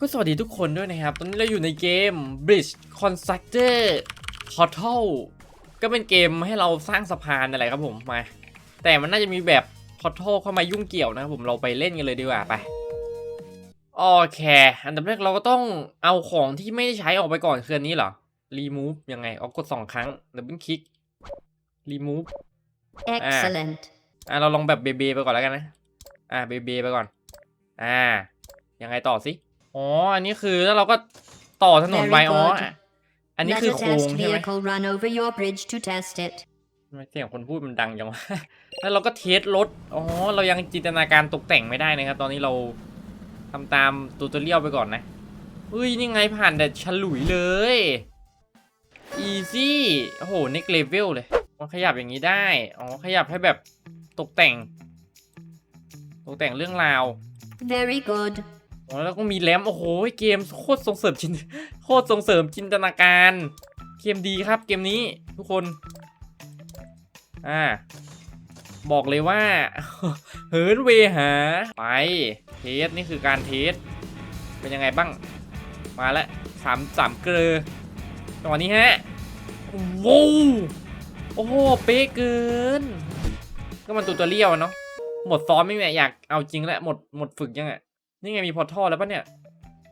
ก็สวัสดีทุกคนด้วยนะครับ ตอนนี้เราอยู่ในเกม Bridge Constructor Portal ก็เป็นเกมให้เราสร้างสะพานอะไรครับผมมา แต่มันน่าจะมีแบบ Portal เข้ามายุ่งเกี่ยวนะครับผมเราไปเล่นกันเลยดีกว่าไปโอเค อันดับแรกเราก็ต้องเอาของที่ไม่ได้ใช้ออกไปก่อนคืออันนี้เหรอ Remove ยังไงเอากดสองครั้ง Double Click Remove Excellent. อะเราลองแบบเบเบไปก่อนแล้วกันนะ อะเบเบไปก่อน อ่า ยังไงต่อสิ อ๋อ อันนี้คือแล้วเราก็ต่อถนน Very ไปอ๋อ good. อะอันนี้ Let คือ a โค้ง test ใช่ไหม vehicle run over your bridge to test it. ทำไมเสียงคนพูดมันดังจังวะ แล้วเราก็เทสรถ อ๋อ เรายังจินตนาการตกแต่งไม่ได้นะครับ ตอนนี้เราทำตามตูตเรียลไปก่อนนะเฮ้ยนี่ไงผ่านแต่ฉลุยเลย easy โอ้โห next level เลย มันขยับอย่างนี้ได้ อ๋อ ขยับให้แบบตกแต่ง ตกแต่งเรื่องราว Very good. แล้วก็มีแรมโอ้โหเกมโคตรส่งเสริมจินโคตรส่งเสริมจินตนาการเกมดีครับเกมนี้ทุกคนอ่าบอกเลยว่า เหินเวหาไปเทสนี่คือการเทสเป็นยังไงบ้าง มาแล้วสามสามเกลือตอนนี้ฮะว้าวโอ้โหเป๊ะเกิน ก็มันตัวตัวเลี้ยวเนาะหมดซ้อมไม่แม่อยากเอาจริงแล้วหมดหมดฝึกยังไง นี่ไงมีพอร์ทัลแล้วปะเนี่ย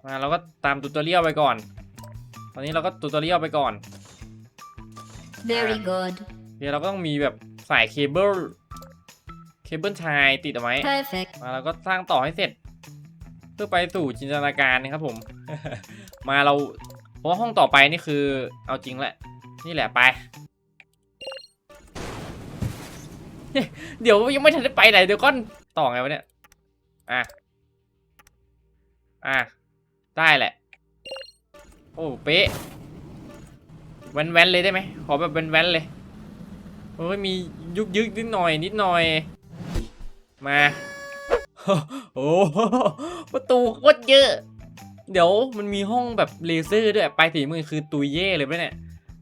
มาเราก็ตามตูตอเรียลไปก่อน ตอนนี้เราก็ตูตอเรียลไปก่อน Very good. เดี๋ยวเราก็ต้องมีแบบสายเคเบิลเคเบิลชายติดเอาไว้ Perfect. มาเราก็สร้างต่อให้เสร็จ เพื่อไปสู่จินตนาการนะครับผม มาเราเพราะว่าห้องต่อไปนี่คือเอาจริงแหละ นี่แหละไป เดี๋ยวยังไม่ทันได้ไปไหนเดี๋ยวก้อนต่อไงวะเนี่ย อะ อะ ได้แหละ โอ้เป๊ะแว้นๆเลยได้ไหมขอแบบแว้นๆเลยโอ้ยมียุกยึกนิดหน่อยนิดหน่อย มาโอ้ประตูโคตรเยอะ เดี๋ยวมันมีห้องแบบเลเซอร์ด้วยไปสีมือคือตุยเย่เลยไปะเนี่ย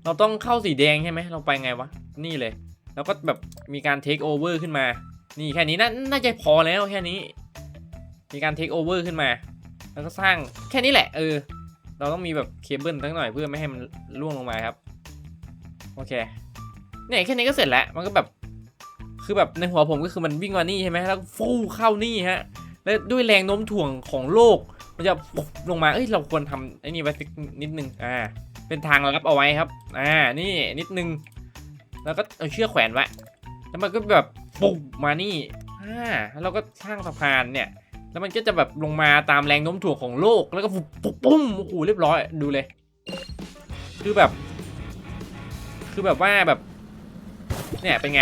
เราต้องเข้าสีแดงใช่ไหมเราไปไงวะ นี่เลย แล้วก็แบบมีการเทคโอเวอร์ขึ้นมา นี่แค่นี้น่าจะพอแล้วแค่นี้ มีการเทคโอเวอร์ขึ้นมา แล้วก็สร้างแค่นี้แหละ เออ เราต้องมีแบบเคเบิลตั้งหน่อยเพื่อไม่ให้มันล่วงลงมาครับ โอเค เนี่ยแค่นี้ก็เสร็จแล้ว มันก็แบบ คือแบบในหัวผมก็คือมันวิ่งมานี่ใช่ไหมแล้วฟูเข้านี่ฮะ แล้วด้วยแรงโน้มถ่วงของโลก มันจะลงมา เอ้ย เราควรทำไอ้นี่ไว้สักนิดนึง อ่า เป็นทางลับเอาไว้ครับ อ่า นี่นิดนึง แล้วก็เอาเชือกแขวนไว้ แล้วมันก็แบบปุ๊บมานี่ อ่า แล้วเราก็สร้างสะพานเนี่ย แล้วมันก็จะแบบลงมาตามแรงโน้มถ่วงของโลก แล้วก็ปุ๊บปุ๊มโอ้โหเรียบร้อยดูเลย คือแบบ คือแบบว่าแบบ เนี่ยเป็นไง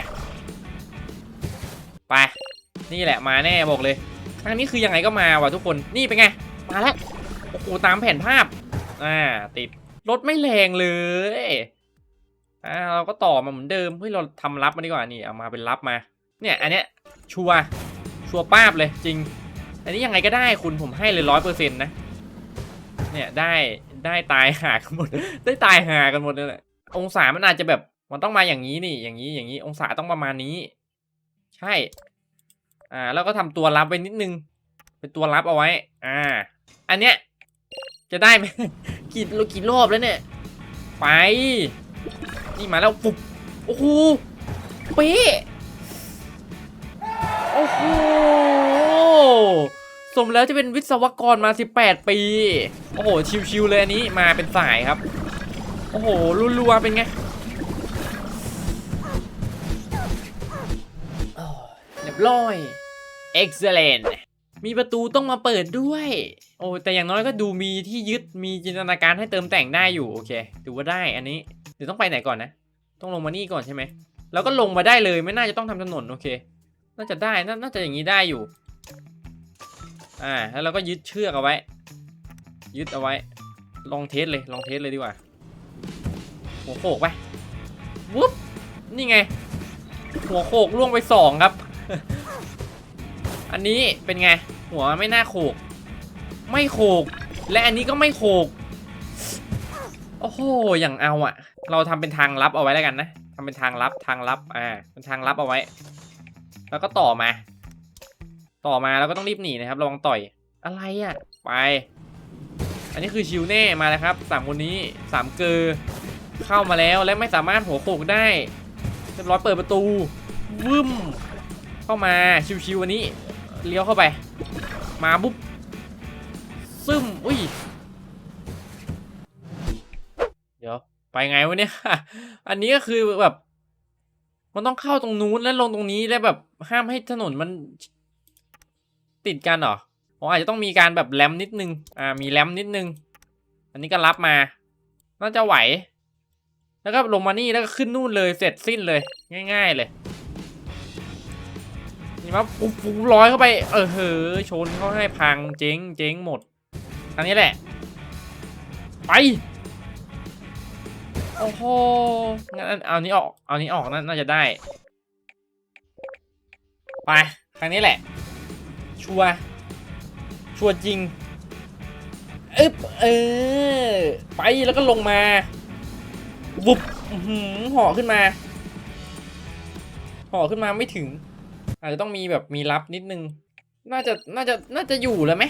ไป นี่แหละมาแน่บอกเลยทางนี้คือยังไงก็มาว่ะทุกคน นี่เป็นไง มาแล้ว โอ้โหตามแผนภาพ อ่า ติด รถไม่แรงเลย อ่าเราก็ต่อมาเหมือนเดิม เฮ้ยเราทำรับมาดีกว่านี่ เอามาเป็นรับมา เนี่ยอันเนี้ยชัวชัวป้าบเลยจริง อันนี้ยังไงก็ได้คุณผมให้เลยร้อยเปอร์เซ็นต์นะ เนี่ยได้ได้ตายหากันหมด ได้ตายหากันหมดเลยแหละองศามันอาจจะแบบมันต้องมาอย่างนี้นี่ อย่างนี้อย่างนี้ องศาต้องประมาณนี้ ใช่ อ่า แล้วก็ทำตัวรับไว้นิดนึง เป็นตัวรับเอาไว้ อ่า อันเนี้ยจะได้ไหมกี่กี่รอบแล้วเนี่ย ไป นี่มาแล้วปุ๊บโอ้โหเป๊ะโอ้โห สมแล้วจะเป็นวิศวกรมา 18 ปี โอ้โห ชิวๆเลยอันนี้มาเป็นสายครับ โอ้โหรัวๆเป็นไงเรียบร้อย excellent มีประตูต้องมาเปิดด้วย โอ้แต่อย่างน้อยก็ดูมีที่ยึดมีจินตนาการให้เติมแต่งได้อยู่ โอเคถือว่าได้อันนี้ เดี๋ยวต้องไปไหนก่อนนะ ต้องลงมานี่ก่อนใช่ไหม แล้วก็ลงมาได้เลยไม่น่าจะต้องทำถนนโอเค น่าจะได้นน่าจะอย่างนี้ได้อยู่ อ่าแล้วเราก็ยึดเชือกเอาไว้ ยึดเอาไว้ ลองเทสเลยลองเทสเลยดีกว่าหัวโขกไปวุ๊บนี่ไง หัวโขกล่วงไปสองครับ อันนี้เป็นไง หัวไม่น่าโขก ไม่โขก และอันนี้ก็ไม่โขก โอ้โหอย่างเอาอะเราทำเป็นทางลับเอาไว้แล้วกันนะทำเป็นทางลับทางลับอ่าเป็นทางลับเอาไว้ แล้วก็ต่อมา ต่อมาแล้วก็ต้องรีบหนีนะครับระวังต่อยอะไรอะไป อันนี้คือชิวแน่มาแล้วครับสามคนนี้สามเกอเข้ามาแล้วและไม่สามารถหัวโขกได้เรียบร้อยเปิดประตูวึ่มเข้ามาชิวๆวันนี้เลี้ยวเข้าไป มาปุ๊บซึมอุ้ยเดี๋ยวไปไงวะเนี่ยอันนี้ก็คือแบบ มันต้องเข้าตรงนู้นแล้วลงตรงนี้แล้วแบบห้ามให้ถนนมัน ติดกันเหรออ๋ออาจจะต้องมีการแบบแรมนิดนึง อ่า มีแรมนิดนึง อันนี้ก็รับมา น่าจะไหว แล้วก็ลงมานี่แล้วก็ขึ้นนู่นเลย เสร็จสิ้นเลย ง่าย ๆเลย นี่มาปุ๊บปุ๊บร้อยเข้าไป เออเฮ้อชนเขาให้พังเจ๊งเจ๊งหมด อันนี้แหละ ไป โอ้โห งั้นเอานี้ออก เอานี้ออกน่าน่าจะได้ ไป ครั้งนี้แหละ ชัวชัวจริงอึ๊บเออ ไปแล้วก็ลงมาวุบหือห่อขึ้นมา ห่อขึ้นมาไม่ถึง อาจจะต้องมีแบบมีรับนิดนึง น่าจะน่าจะน่าจะอยู่แล้วไหม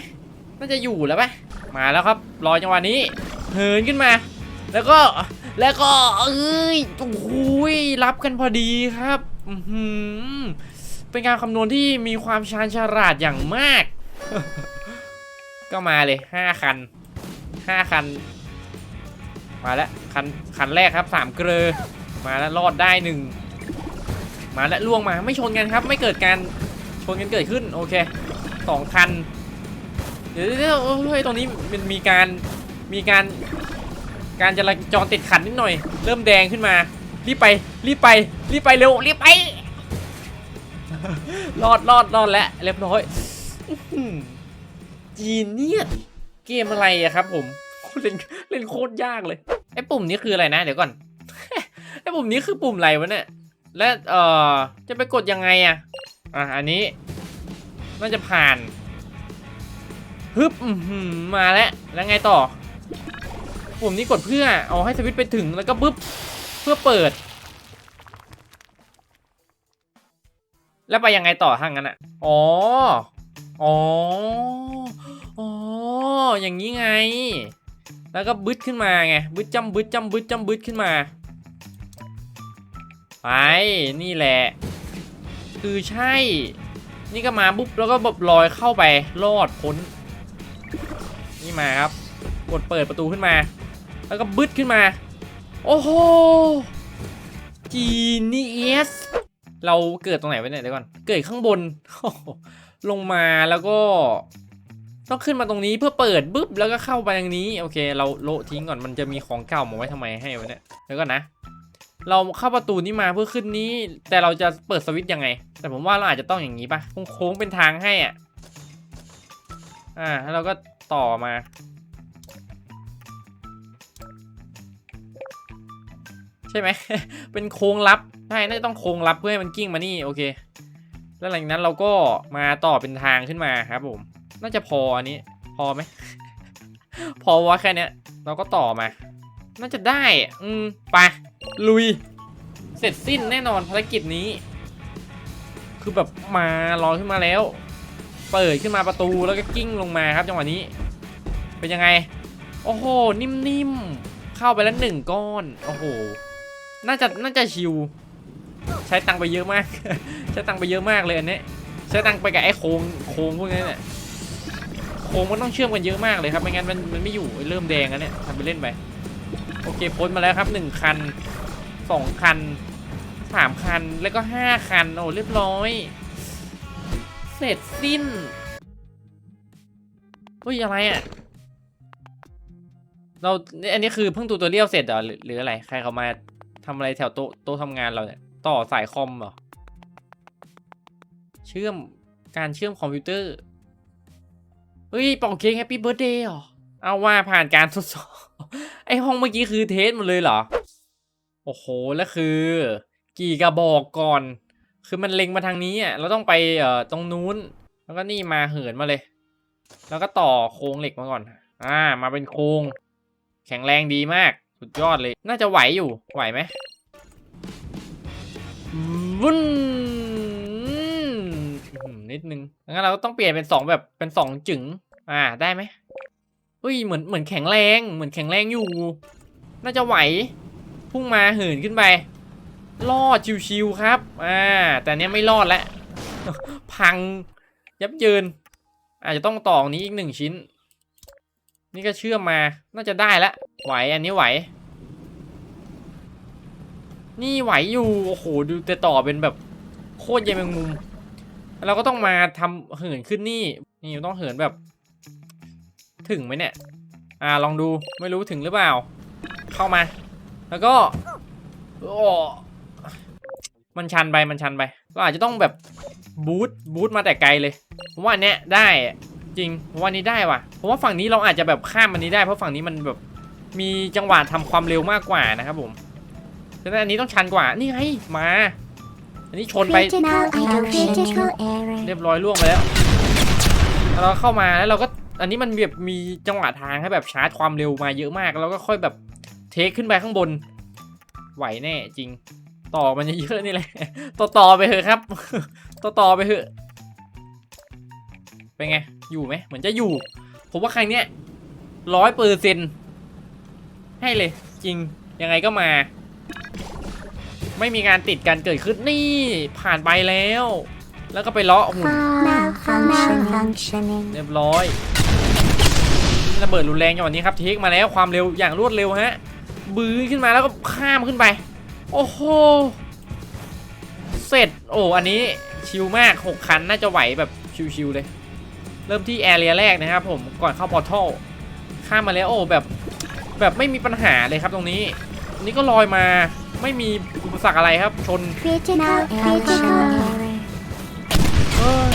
น่าจะอยู่แล้วปะมาแล้วครับ รอจังหวะนี้ เหินขึ้นมา แล้วก็แล้วก็เอ้ยโอ้ยรับกันพอดีครับ อือหือ เป็นการคำนวณที่มีความชาญฉลาดอย่างมาก ก็มาเลยห้าคันห้าคัน มาแล้วคันคันแรกครับสามเกลอมาแล้วรอดได้หนึ่งมาแล้วล่วงมาไม่ชนกันครับ ไม่เกิดการชนกันเกิดขึ้นโอเคสองคันเดี๋ยวเดี๋ยวเฮ้ยตรงนี้มันมีการมีการการจราจรติดขัดนิดหน่อย เริ่มแดงขึ้นมา รีบไป รีบไป รีบไปเร็ว รีบไป รอดรอดรอดแล้วเรียบร้อยอื้อหือจีเนียสเกมอะไรอะครับ ผมเล่นเล่นโคตรยากเลยไอ้ปุ่มนี้คืออะไรนะ เดี๋ยวก่อนไอ้ปุ่มนี้คือปุ่มอะไรวะเนี่ยและเอ่อจะไปกดยังไงอะอะอันนี้น่าจะผ่านฮึบอื้อหือมาแล้วแล้วไงต่อ ปุ่มนี้กดเพื่อเอาให้สวิตช์ไปถึงแล้วก็ปึ๊บเพื่อเปิด แล้วไปยังไงต่อทางนั้นอะ อ๋อ อ๋อ อ๋อ อย่างนี้ไง แล้วก็บึดขึ้นมาไง บึดจำบึดจำบึดจำบึดขึ้นมา ไป นี่แหละ คือใช่ นี่ก็มาปุ๊บแล้วก็แบบลอยเข้าไปรอดพ้น นี่มาครับ กดเปิดประตูขึ้นมา แล้วก็บึดขึ้นมา โอ้โหจีนีเอส เราเกิดตรงไหนไว้เนี่ยเดี๋ยวก่อน เกิดข้างบน ลงมาแล้วก็ ต้องขึ้นมาตรงนี้เพื่อเปิดปุ๊บแล้วก็เข้าไปทางนี้ โอเค เราโละทิ้งก่อนมันจะมีของเก่ามาไว้ทำไมให้วะเนี่ยเดี๋ยวก่อนนะ เราเข้าประตูนี้มาเพื่อขึ้นนี้ แต่เราจะเปิดสวิตช์ยังไง แต่ผมว่าเราอาจจะต้องอย่างนี้ปะโค้งเป็นทางให้อะอ่าแล้วเราก็ต่อมา ใช่ไหม เป็นโค้งลับ ใช่ น่าจะต้องโค้งลับเพื่อให้มันกิ้งมานี่ โอเค แล้วหลังจากนั้นเราก็มาต่อเป็นทางขึ้นมาครับผม น่าจะพออันนี้ พอไหม พอวะแค่เนี้ยเราก็ต่อมา น่าจะได้อะอืม ไป ลุย เสร็จสิ้นแน่นอนภารกิจนี้ คือแบบมาลอยขึ้นมาแล้ว เปิดขึ้นมาประตูแล้วก็กิ้งลงมาครับจังหวะนี้ เป็นยังไง โอ้โห นิ่มๆเข้าไปแล้วหนึ่งก้อน โอ้โห น่าจะน่าจะชิว ใช้ตังไปเยอะมาก ใช้ตังไปเยอะมากเลยอันนี้ใช้ตังไปกับไอ้โค้งโค้งพวกนี้เนี่ยโค้งมันต้องเชื่อมกันเยอะมากเลยครับไม่งั้นมันมันไม่อยู่เริ่มแดงแล้วเนี่ยทำไปเล่นไปโอเคพ้นมาแล้วครับหนึ่งคันสองคันสามคันแล้วก็ห้าคันโอ้เรียบร้อย เสร็จสิ้นเฮ้ยอะไรอะเราอันนี้คือเพิ่งตูตัวเรียวเสร็จเหรอหรือหรืออะไรใครเขามา ทำอะไรแถวโต๊ะโต๊ะทำงานเราเนี่ย ต่อสายคอมเหรอ เชื่อมการเชื่อมคอมพิวเตอร์ เฮ้ยป่าเค้กแฮปปี้เบิร์ดเดย์เหรอ เอาว่าผ่านการทดสอบ ไอห้องเมื่อกี้คือเทสหมดเลยเหรอ โอ้โห แล้วคือ กี่กระบอกก่อน คือมันเล็งมาทางนี้อะ เราต้องไปเอ่อตรงนู้น แล้วก็นี่มาเหินมาเลย แล้วก็ต่อโครงเหล็กมาก่อน อ่า มาเป็นโครง แข็งแรงดีมาก สุดยอดเลย น่าจะไหวอยู่ ไหวไหมวุ้นนิดนึง งั้นเราก็ต้องเปลี่ยนเป็นสองแบบ เป็นสองจึง อ่า ได้ไหมเฮ้ย เหมือน เหมือนแข็งแรง เหมือนแข็งแรงอยู่ น่าจะไหว พุ่งมาหินขึ้นไป รอดชิวๆครับ อ่า แต่เนี้ยไม่รอดแล้ว พัง ยับเยิน อาจจะต้องต่อตรงนี้อีกหนึ่งชิ้น นี่ก็เชื่อมมาน่าจะได้ละไหวอันนี้ไหว นี่ไหวอยู่โอ้โหดูแต่ต่อเป็นแบบโคตรใยแมงมุมเราก็ต้องมาทำเหินขึ้นนี่นี่ต้องเหินแบบ ถึงไหมเนี่ย อ่าลองดูไม่รู้ถึงหรือเปล่า เข้ามา แล้วก็โอ้มันชันไปมันชันไปเราอาจจะต้องแบบบูทบูทมาแต่ไกลเลยผมว่าเนี้ยได้ จริงผมว่าอันนี้ได้ว่ะผมว่าฝั่งนี้เราอาจจะแบบข้ามมันนี้ได้เพราะฝั่งนี้มันแบบมีจังหวะทำความเร็วมากกว่านะครับผมฉะนั้นอันนี้ต้องชันกว่านี่ไงมา อันนี้ชนไป Critical error. Critical error. เรียบร้อยล่วงไปแล้วแล้วเราเข้ามาแล้วเราก็อันนี้มันแบบมีจังหวะทางให้แบบชาร์จความเร็วมาเยอะมาก แล้วก็ค่อยแบบเทคขึ้นไปข้างบน ไหวแน่จริง ต่อมันเยอะๆนี่แหละ ต่อต่อไปเถอะครับ ต่อต่อไปเถอะเป็นไง อยู่ไหมเหมือนจะอยู่ ผมว่าครั้งเนี้ยร้อยเปอร์เซ็นให้เลย จริงยังไงก็มา ไม่มีการติดกันเกิดขึ้นนี่ผ่านไปแล้ว แล้วก็ไปเลาะหุ่น Malfunctioning. เรียบร้อยระเบิดรุนแรงอย่างวันนี้ครับเทคมาแล้วความเร็วอย่างรวดเร็วฮะ บื้อขึ้นมาแล้วก็ข้ามขึ้นไป โอ้โห เสร็จ โอ้ อันนี้ชิลมาก 6 คันน่าจะไหวแบบชิลๆเลย เริ่มที่แอเรียแรกนะครับผมก่อนเข้าพอร์ทัลข้ามมาแล้วโอ้แบบแบบไม่มีปัญหาเลยครับตรงนี้อันนี้ก็ลอยมาไม่มีอุปสรรคอะไรครับ ชน Critical error. เออ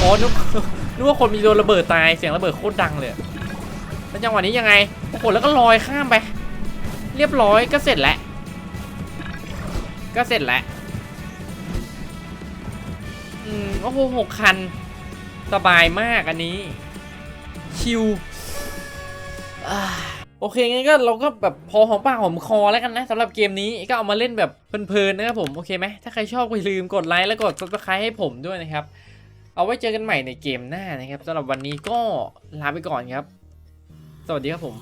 อ๋อนึกนึกว่าคนมีโดนระเบิดตายเสียงระเบิดโคตรดังเลยอะแล้วจังหวะนี้ยังไงโอ้โหแล้วก็ลอยข้ามไป เรียบร้อยก็เสร็จแล้วก็เสร็จแล้วอืมโอ้โหหกคัน สบายมากอันนี้ ชิวโอเคงั้นก็เราก็แบบพอหอมปากหอมคอแล้วกันนะสำหรับเกมนี้ก็เอามาเล่นแบบเพลินๆนะครับผมโอเคไหมถ้าใครชอบก็อย่าลืมกดไลค์แล้วกด subscribe ให้ผมด้วยนะครับ เอาไว้เจอกันใหม่ในเกมหน้านะครับสำหรับวันนี้ก็ลาไปก่อนครับ สวัสดีครับผม